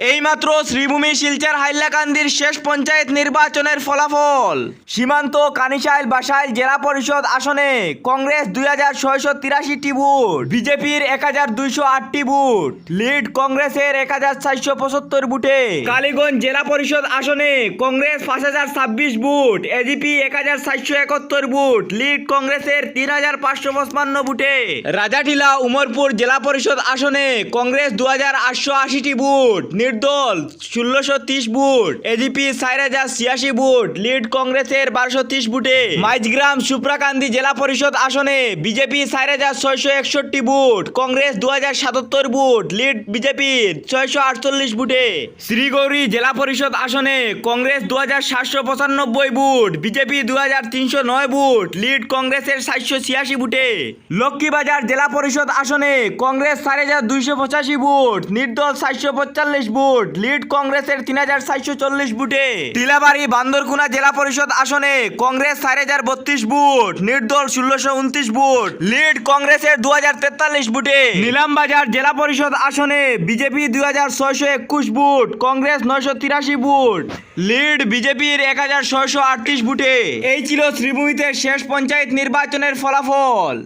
এইমাত্র শ্রীভূমি শিলচর হাইলাকান্দির শেষ পঞ্চায়েত নির্বাচনের ফলাফল। সীমান্ত কানিশাইল বাসাইল জেলা পরিষদ আসনে কংগ্রেস দুই হাজার ছয়শো তিরাশিটি ভোট, বিজেপির এক হাজার দুইশো আটটি ভোট, লিড কংগ্রেসের এক হাজার চারশো পঁচাত্তর বুটে কালীগঞ্জ জেলা পরিষদ আসনে কংগ্রেস পাঁচ হাজার ছাব্বিশ বুট এজিপি এক হাজার চারশো একাত্তর বুট লিড কংগ্রেসের তিন হাজার পাঁচশো পঁচপান্ন বুটে রাজাটিলা উমরপুর জেলা পরিষদ আসনে কংগ্রেস দু হাজার আটশো আশিটি বুট নির্দল ষোলোশো তিরিশ বুট এজিপি চার হাজার ছিয়াশি বুট লিড কংগ্রেসের বারোশো তিরিশ বুটে মাইজগ্রাম সুপ্রাকান্দি জেলা পরিষদ আসনে বিজেপি চার হাজার ছয়শো একষট্টি বুট কংগ্রেস দু হাজার সাতাত্তর বুট লিড বিজেপির ছয়শো আটচল্লিশ বুটে শ্রীগৌরী জেলা পরিষদ আসনে কংগ্রেস দু হাজার সাতশো পঁচানব্বই বুট বিজেপি দু হাজার তিনশো নয় বুট লিড কংগ্রেসের সাতশো ছিয়াশি বুটে লক্ষ্মীবাজার জেলা পরিষদ আসনে কংগ্রেস চার হাজার দুইশো পঁচাশি বুট নির্দল চারশো পঁয়তাল্লিশ বুট লিড কংগ্রেসের তিন হাজার চারশো চল্লিশ বুটে। তিলাবাড়ি, বান্দরকুনা জেলা পরিষদ আসনে কংগ্রেস চার হাজার বত্রিশ বুট, নির্দল ষোলোশো উনত্রিশ বুট, লিড কংগ্রেসের দু হাজার তেতাল্লিশ বুটে। নিলামবাজার জেলা পরিষদ আসনে বিজেপি দুই হাজার ছয়শো একুশ বুট, কংগ্রেস নয়শো তিরাশি বুট, লিড বিজেপির এক হাজার ছয়শো আটত্রিশ বুটে। এই ছিল শ্রীভূমিতে শেষ পঞ্চায়েত নির্বাচনের ফলাফল।